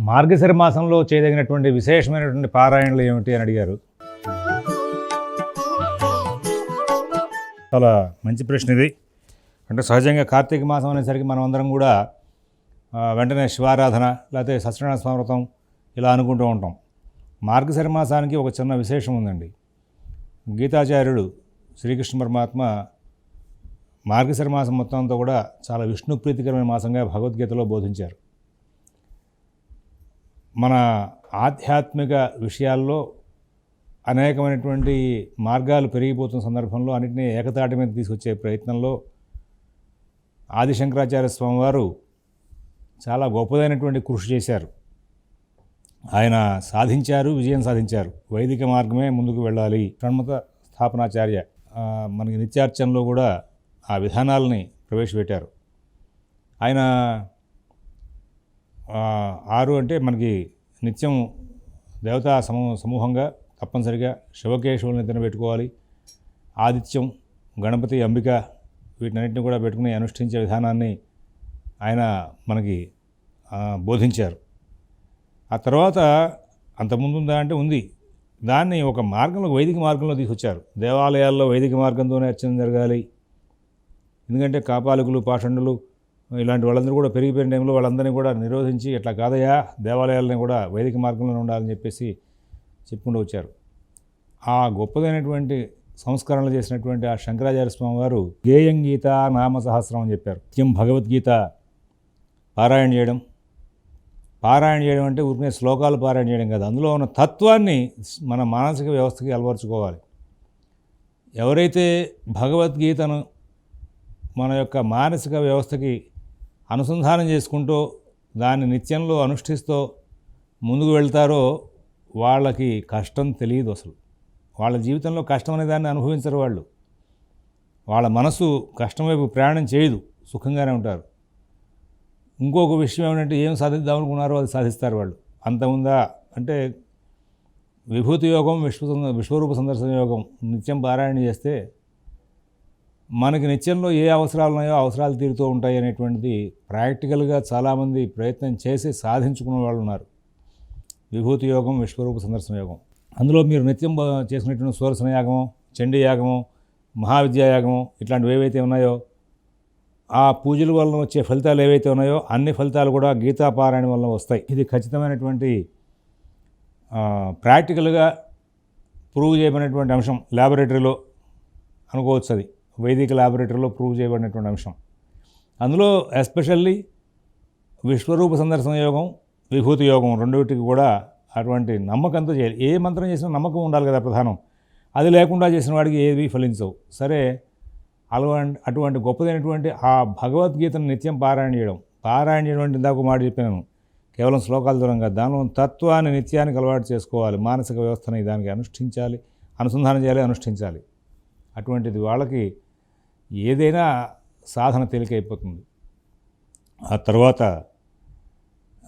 మార్గశిర మాసంలో చేయదగినటువంటి విశేషమైనటువంటి పారాయణలు ఏమిటి అని అడిగారు. చాలా మంచి ప్రశ్న ఇది. అంటే సహజంగా కార్తీక మాసం అనేసరికి మనం అందరం కూడా వెంటనే శివారాధన లేకపోతే సత్యనారాయణ స్వామృతం ఇలా అనుకుంటూ ఉంటాం. మార్గశిర మాసానికి ఒక చిన్న విశేషం ఉందండి. గీతాచార్యుడు శ్రీకృష్ణ పరమాత్మ మార్గశిర మాసం మొత్తం అంతా కూడా చాలా విష్ణుప్రీతికరమైన మాసంగా భగవద్గీతలో బోధించారు. మన ఆధ్యాత్మిక విషయాల్లో అనేకమైనటువంటి మార్గాలు పెరిగిపోతున్న సందర్భంలో అన్నింటినీ ఏకతాటి మీద తీసుకొచ్చే ప్రయత్నంలో ఆదిశంకరాచార్య స్వామివారు చాలా గొప్పదైనటువంటి కృషి చేశారు. ఆయన సాధించారు విజయం సాధించారు. వైదిక మార్గమే ముందుకు వెళ్ళాలి. షణ్మత స్థాపనాచార్య మనకి నిత్యార్చనలో కూడా ఆ విధానాలని ప్రవేశపెట్టారు. ఆయన ఆరు అంటే మనకి నిత్యం దేవతా సమూ సమూహంగా తప్పనిసరిగా శివకేశవులను ఇద్దరు పెట్టుకోవాలి ఆదిత్యం గణపతి అంబిక వీటినన్నింటిని కూడా పెట్టుకుని అనుష్ఠించే విధానాన్ని ఆయన మనకి బోధించారు. ఆ తర్వాత అంతకుముందు ఉందా అంటే ఉంది. దాన్ని ఒక మార్గంలో వైదిక మార్గంలో తీసుకొచ్చారు. దేవాలయాల్లో వైదిక మార్గంతోనే అర్చన జరగాలి. ఎందుకంటే కాపాలకులు పాషండులు ఇలాంటి వాళ్ళందరూ కూడా పెరిగిపోయిన టైంలో వాళ్ళందరినీ కూడా నిరోధించి ఇట్లా కాదయా దేవాలయాలని కూడా వైదిక మార్గంలో ఉండాలని చెప్పేసి చెప్పుకుంటూ వచ్చారు. ఆ గొప్పదైనటువంటి సంస్కరణలు చేసినటువంటి ఆ శంకరాచార్య స్వామి వారు గేయం గీత నామ సహస్రం అని చెప్పారు. నిత్యం భగవద్గీత పారాయణ చేయడం. పారాయణ చేయడం అంటే ఊరికే శ్లోకాలు పారాయణ చేయడం కాదు. అందులో ఉన్న తత్వాన్ని మన మానసిక వ్యవస్థకి అలవర్చుకోవాలి. ఎవరైతే భగవద్గీతను మన యొక్క మానసిక వ్యవస్థకి అనుసంధానం చేసుకుంటూ దాన్ని నిత్యంలో అనుష్ఠిస్తూ ముందుకు వెళ్తారో వాళ్ళకి కష్టం తెలియదు అసలు. వాళ్ళ జీవితంలో కష్టం అనే దాన్ని అనుభవించరు వాళ్ళు. వాళ్ళ మనసు కష్టం వైపు ప్రయాణం చేయదు సుఖంగానే ఉంటారు. ఇంకొక విషయం ఏమిటంటే ఏం సాధిద్దాం అనుకున్నారో అది సాధిస్తారు వాళ్ళు. అంత ఉందా అంటే విభూతి యోగం విశ్వ విశ్వరూప సందర్శన యోగం నిత్యం పారాయణ చేస్తే మనకి నిత్యంలో ఏ అవసరాలు ఉన్నాయో అవసరాలు తీరుతూ ఉంటాయి అనేటువంటిది ప్రాక్టికల్గా చాలామంది ప్రయత్నం చేసి సాధించుకున్న వాళ్ళు ఉన్నారు. విభూతి యోగం విశ్వరూప సందర్శన యోగం. అందులో మీరు నిత్యం చేసినటువంటి సుదర్శన యాగము చండీ యాగము మహావిద్యా యాగము ఇట్లాంటివి ఏవైతే ఉన్నాయో ఆ పూజల వలన వచ్చే ఫలితాలు ఏవైతే ఉన్నాయో అన్ని ఫలితాలు కూడా గీతాపారాయణ వలన వస్తాయి. ఇది ఖచ్చితమైనటువంటి ప్రాక్టికల్గా ప్రూవ్ చేయబడినటువంటి అంశం. ల్యాబొరేటరీలో అనుకోవచ్చు అది. వైదిక ల్యాబొరేటరీలో ప్రూవ్ చేయబడినటువంటి అంశం. అందులో ఎస్పెషల్లీ విశ్వరూప సందర్శన యోగం విభూతి యోగం రెండింటికి కూడా అటువంటి నమ్మకంతో చేయాలి. ఏ మంత్రం చేసినా నమ్మకం ఉండాలి కదా ప్రధానం. అది లేకుండా చేసిన వాడికి ఏవి ఫలించవు. సరే అటువంటి అటువంటి గొప్పదైనటువంటి ఆ భగవద్గీతను నిత్యం పారాయణ చేయడం. పారాయణ చేయడం ఇందాక మాట చెప్పాను. కేవలం శ్లోకాల దూరంగా దానిలో తత్వాన్ని నిత్యానికి అలవాటు చేసుకోవాలి. మానసిక వ్యవస్థని దానికి అనుష్ఠించాలి. అనుసంధానం చేయాలి అనుష్ఠించాలి. అటువంటిది వాళ్ళకి ఏదైనా సాధన తేలికైపోతుంది. ఆ తర్వాత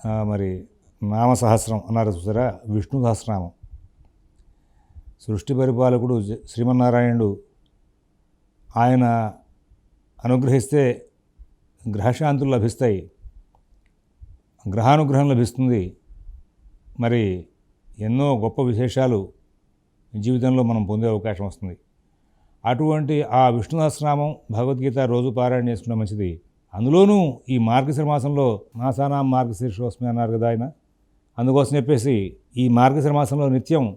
మరి నామ సహస్రం అన్నారు చూసారా? విష్ణు సహస్రనామం. సృష్టి పరిపాలకుడు శ్రీమన్నారాయణుడు ఆయన అనుగ్రహిస్తే గ్రహశాంతులు లభిస్తాయి. గ్రహానుగ్రహం లభిస్తుంది. మరి ఎన్నో గొప్ప విశేషాలు జీవితంలో మనం పొందే అవకాశం వస్తుంది. అటువంటి ఆ విష్ణు సహస్రనామం భగవద్గీత రోజు పారాయణ చేసుకుంటే మంచిది. అందులోనూ ఈ మార్గశిర మాసంలో మాసానా మార్గశీర్షోస్మి అన్నారు కదా ఆయన. అందుకోసం చెప్పేసి ఈ మార్గశిర మాసంలో నిత్యం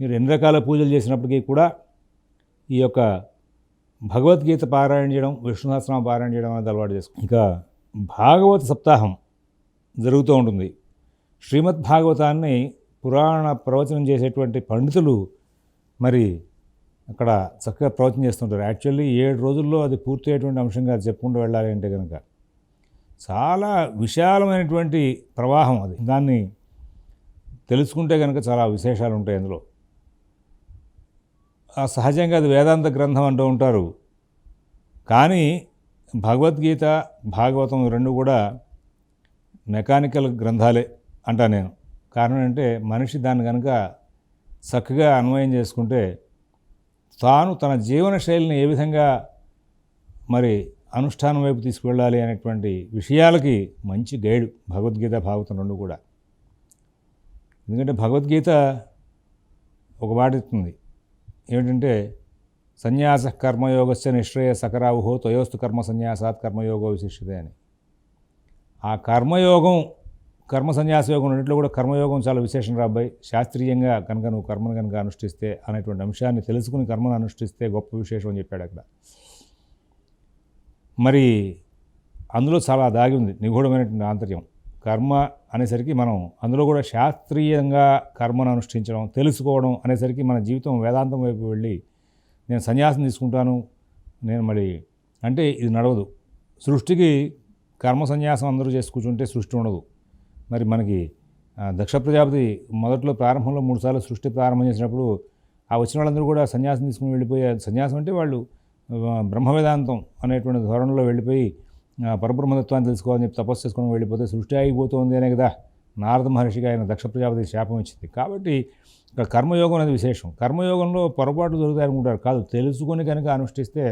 మీరు ఎన్ని రకాల పూజలు చేసినప్పటికీ కూడా ఈ యొక్క భగవద్గీత పారాయణ చేయడం విష్ణు సహస్రనామ పారాయణ చేయడం అనేది అలవాటు చేసుకో ఇక భాగవత సప్తాహం జరుగుతూ ఉంటుంది. శ్రీమద్ భాగవతాన్ని పురాణ ప్రవచనం చేసేటువంటి పండితులు మరి అక్కడ చక్కగా ప్రవచనం చేస్తుంటారు. యాక్చువల్లీ ఏడు రోజుల్లో అది పూర్తయ్యేటువంటి అంశంగా చెప్పుకుంటూ వెళ్ళాలి అంటే కనుక చాలా విశాలమైనటువంటి ప్రవాహం అది. దాన్ని తెలుసుకుంటే కనుక చాలా విశేషాలు ఉంటాయి అందులో. సహజంగా అది వేదాంత గ్రంథం అంటూ ఉంటారు. కానీ భగవద్గీత భాగవతం రెండు కూడా మెకానికల్ గ్రంథాలే అంటా నేను. కారణం అంటే మనిషి దాన్ని కనుక చక్కగా అన్వయం చేసుకుంటే తాను తన జీవన శైలిని ఏ విధంగా మరి అనుష్ఠానం వైపు తీసుకువెళ్ళాలి అనేటువంటి విషయాలకి మంచి గైడ్. భగవద్గీత భాగవతం రెండు కూడా. ఎందుకంటే భగవద్గీత ఒక మాట ఇస్తుంది ఏమిటంటే సన్యాస కర్మయోగస్య నిశ్రేయ సకరావుహో తయోస్తు కర్మ సన్యాసాత్ కర్మయోగో విశిష్టతే అని. ఆ కర్మయోగం కర్మ సన్యాస యోగం రెండింటిలో కూడా కర్మయోగం చాలా విశేషం రాబాయి శాస్త్రీయంగా కనుక నువ్వు కర్మను కనుక అనుష్ఠిస్తే అనేటువంటి అంశాన్ని తెలుసుకుని కర్మను అనుష్ఠిస్తే గొప్ప విశేషం అని చెప్పాడు అక్కడ. మరి అందులో చాలా దాగి ఉంది నిగూఢమైనటువంటి ఆంతర్యం. కర్మ అనేసరికి మనం అందులో కూడా శాస్త్రీయంగా కర్మను అనుష్ఠించడం తెలుసుకోవడం అనేసరికి మన జీవితం వేదాంతం వైపు వెళ్ళి నేను సన్యాసం తీసుకుంటాను నేను మరి అంటే ఇది నడవదు. సృష్టికి కర్మ సన్యాసం అందరూ చేసుకుంటుంటే సృష్టి ఉండదు. మరి మనకి దక్ష ప్రజాపతి మొదట్లో ప్రారంభంలో మూడుసార్లు సృష్టి ప్రారంభం చేసినప్పుడు ఆ వచ్చిన వాళ్ళందరూ కూడా సన్యాసం తీసుకుని వెళ్ళిపోయే సన్యాసం అంటే వాళ్ళు బ్రహ్మ వేదాంతం అనేటువంటి ధోరణిలో వెళ్ళిపోయి పరబ్రహ్మతత్వాన్ని తెలుసుకోవాలని చెప్పి తపస్సు చేసుకుని వెళ్ళిపోతే సృష్టి ఆగిపోతుంది అనే కదా నారద మహర్షికి ఆయన దక్ష ప్రజాపతి శాపం ఇచ్చింది. కాబట్టి ఇక్కడ కర్మయోగం అనేది విశేషం. కర్మయోగంలో పొరపాటు దొరుకుతాయనుకుంటారు కాదు తెలుసుకొని కనుక అనుష్ఠిస్తే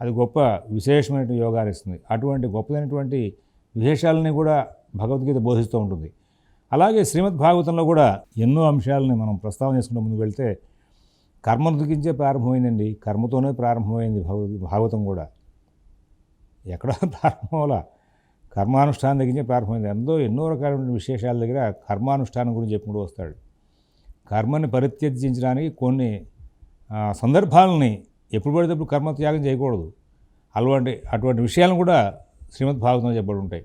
అది గొప్ప విశేషమైన యోగాలు ఇస్తుంది. అటువంటి గొప్పదైనటువంటి విశేషాలని కూడా భగవద్గీత బోధిస్తూ ఉంటుంది. అలాగే శ్రీమద్ భాగవతంలో కూడా ఎన్నో అంశాలని మనం ప్రస్తావన చేసుకుంటూ ముందుకు వెళ్తే కర్మను దుఃఖించే ప్రారంభమైందండి. కర్మతోనే ప్రారంభమైంది భగవద్ భాగవతం కూడా. ఎక్కడ ప్రారంభంల కర్మానుష్ఠానం దగ్గర ప్రారంభమైంది. ఎంతో ఎన్నో రకాలైన విశేషాల దగ్గర కర్మానుష్ఠానం గురించి చెప్పుకుంటూ వస్తాడు. కర్మని పరిత్యజించడానికి కొన్ని సందర్భాలని ఎప్పుడు పడితే అప్పుడు కర్మ త్యాగం చేయకూడదు. అలవాటి అటువంటి విషయాలను కూడా శ్రీమద్ భాగవతంలో చెప్పబడి ఉంటాయి.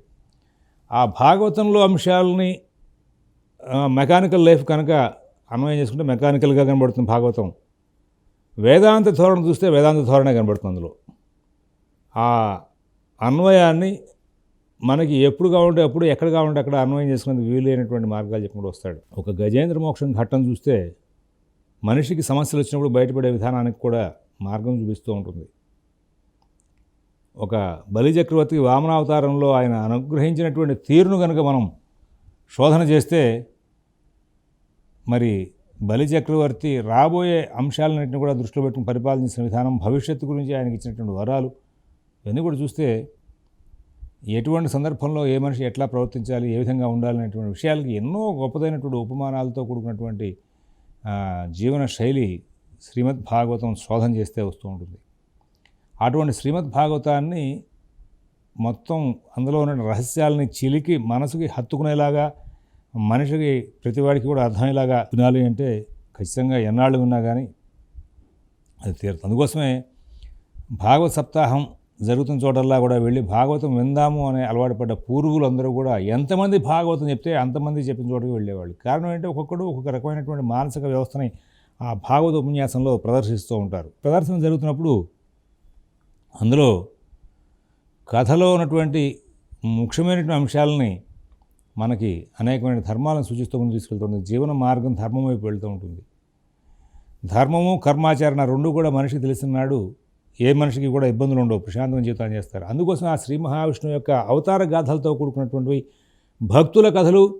ఆ భాగవతంలో అంశాలని మెకానికల్ లైఫ్ కనుక అన్వయం చేసుకుంటే మెకానికల్గా కనబడుతుంది భాగవతం. వేదాంత ధోరణ చూస్తే వేదాంత ధోరణే కనబడుతుంది అందులో. ఆ అన్వయాన్ని మనకి ఎప్పుడు కావాలంటే అప్పుడు ఎక్కడ కావాలంటే అక్కడ అన్వయం చేసుకునేందుకు వీలైనటువంటి మార్గాలు చెప్పుకుంటూ వస్తాడు. ఒక గజేంద్ర మోక్షం ఘట్టం చూస్తే మనిషికి సమస్యలు వచ్చినప్పుడు బయటపడే విధానానికి కూడా మార్గం చూపిస్తూ ఉంటుంది. ఒక బలి చక్రవర్తి వామనావతారంలో ఆయన అనుగ్రహించినటువంటి తీరును కనుక మనం శోధన చేస్తే మరి బలి చక్రవర్తి రాబోయే అంశాలన్నింటినీ కూడా దృష్టిలో పెట్టుకుని పరిపాలించిన విధానం భవిష్యత్తు గురించి ఆయనకి ఇచ్చినటువంటి వరాలు ఇవన్నీ కూడా చూస్తే ఎటువంటి సందర్భంలో ఏ మనిషి ఎట్లా ప్రవర్తించాలి ఏ విధంగా ఉండాలనేటువంటి విషయాలకి ఎన్నో గొప్పదైనటువంటి ఉపమానాలతో కూడుకున్నటువంటి జీవన శైలి శ్రీమద్ భాగవతం శోధన చేస్తే వస్తూ ఉంటుంది. అటువంటి శ్రీమద్ భాగవతాన్ని మొత్తం అందులో ఉన్న రహస్యాలని చిలికి మనసుకి హత్తుకునేలాగా మనిషికి ప్రతివాడికి కూడా అర్థమయ్యేలాగా వినాలి అంటే ఖచ్చితంగా ఎన్నాళ్ళు విన్నా కానీ అది తీరుతుంది అందుకోసమే భాగవత సప్తాహం జరుగుతున్న చోటల్లా కూడా వెళ్ళి భాగవతం విందాము అనే అలవాటు పడ్డ పూర్వులందరూ కూడా ఎంతమంది భాగవతం చెప్తే అంతమంది చెప్పిన చోటకి వెళ్ళేవాళ్ళు. కారణం ఏంటంటే ఒక్కొక్కడు ఒక్కొక్క రకమైనటువంటి మానసిక వ్యవస్థని ఆ భాగవత ఉపన్యాసంలో ప్రదర్శిస్తూ ఉంటారు. ప్రదర్శన జరుగుతున్నప్పుడు అందులో కథలో ఉన్నటువంటి ముఖ్యమైనటువంటి అంశాలని మనకి అనేకమైన ధర్మాలను సూచిస్తూ ముందు తీసుకెళ్తుంది జీవన మార్గం ధర్మం వైపు వెళ్తూ ఉంటుంది. ధర్మము కర్మాచరణ రెండు కూడా మనిషికి తెలిసినాడు ఏ మనిషికి కూడా ఇబ్బందులు ఉండవు. ప్రశాంతమైన జీవితాన్ని చేస్తారు. అందుకోసం ఆ శ్రీ మహావిష్ణువు యొక్క అవతార గాథలతో కూడుకున్నటువంటి భక్తుల కథలు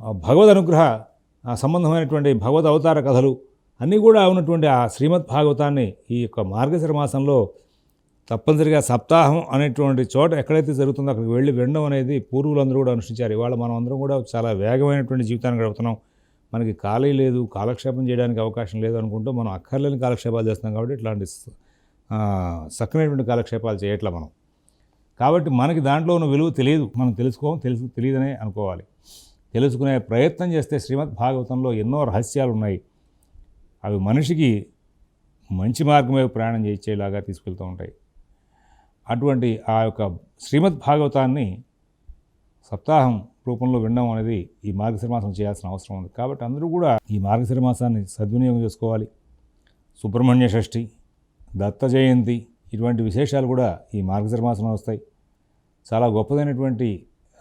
ఆ భగవద్ అనుగ్రహ ఆ సంబంధమైనటువంటి భగవద్ అవతార కథలు అన్నీ కూడా ఉన్నటువంటి ఆ శ్రీమద్ భాగవతాన్ని ఈ యొక్క మార్గశిర మాసంలో తప్పనిసరిగా సప్తాహం అనేటువంటి చోట ఎక్కడైతే జరుగుతుందో అక్కడికి వెళ్ళి వినడం అనేది పూర్వులందరూ కూడా అనుష్ఠించారు. ఇవాళ మనం అందరం కూడా చాలా వేగమైనటువంటి జీవితాన్ని గడుపుతున్నాం. మనకి ఖాళీ లేదు కాలక్షేపం చేయడానికి అవకాశం లేదు అనుకుంటూ మనం అక్కర్లేని కాలక్షేపాలు చేస్తున్నాం కాబట్టి ఇట్లాంటి స- చక్కనైనటువంటి కాలక్షేపాలు చేయట్లా మనం. కాబట్టి మనకి దాంట్లో ఉన్న విలువ తెలియదు. మనం తెలుసుకోం తెలుసు తెలియదనే అనుకోవాలి. తెలుసుకునే ప్రయత్నం చేస్తే శ్రీమద్ భాగవతంలో ఎన్నో రహస్యాలు ఉన్నాయి. అవి మనిషికి మంచి మార్గం వైపు ప్రయాణం చేయించేలాగా తీసుకెళ్తూ ఉంటాయి. అటువంటి ఆ యొక్క శ్రీమద్ భాగవతాన్ని సప్తాహం రూపంలో వినడం అనేది ఈ మార్గశిరమాసం చేయాల్సిన అవసరం ఉంది. కాబట్టి అందరూ కూడా ఈ మార్గశిరమాసాన్ని సద్వినియోగం చేసుకోవాలి. సుబ్రహ్మణ్య షష్ఠి దత్త జయంతి ఇటువంటి విశేషాలు కూడా ఈ మార్గశిరమాసంలో వస్తాయి. చాలా గొప్పదైనటువంటి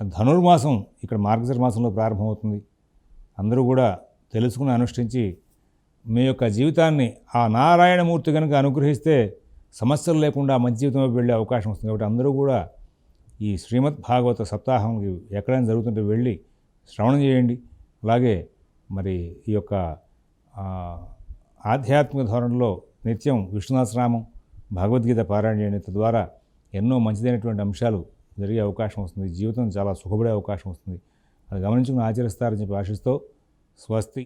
ధనుర్మాసం ఇక్కడ మార్గశిరమాసంలో ప్రారంభమవుతుంది. అందరూ కూడా తెలుసుకుని అనుష్ఠించి మీ యొక్క జీవితాన్ని ఆ నారాయణమూర్తి కనుక అనుగ్రహిస్తే సమస్యలు లేకుండా మంచి జీవితంలో వెళ్ళే అవకాశం వస్తుంది. కాబట్టి అందరూ కూడా ఈ శ్రీమద్ భాగవత సప్తాహంకి ఎక్కడైనా జరుగుతుంటే వెళ్ళి శ్రవణం చేయండి. అలాగే మరి ఈ యొక్క ఆధ్యాత్మిక ధోరణిలో నిత్యం విష్ణునాథనామం భగవద్గీత పారాయణ చేయండి. తద్వారా ఎన్నో మంచిదైనటువంటి అంశాలు జరిగే అవకాశం వస్తుంది. జీవితం చాలా సుఖపడే అవకాశం వస్తుంది. అది గమనించుకుని ఆచరిస్తారని చెప్పి ఆశిస్తూ స్వస్తి.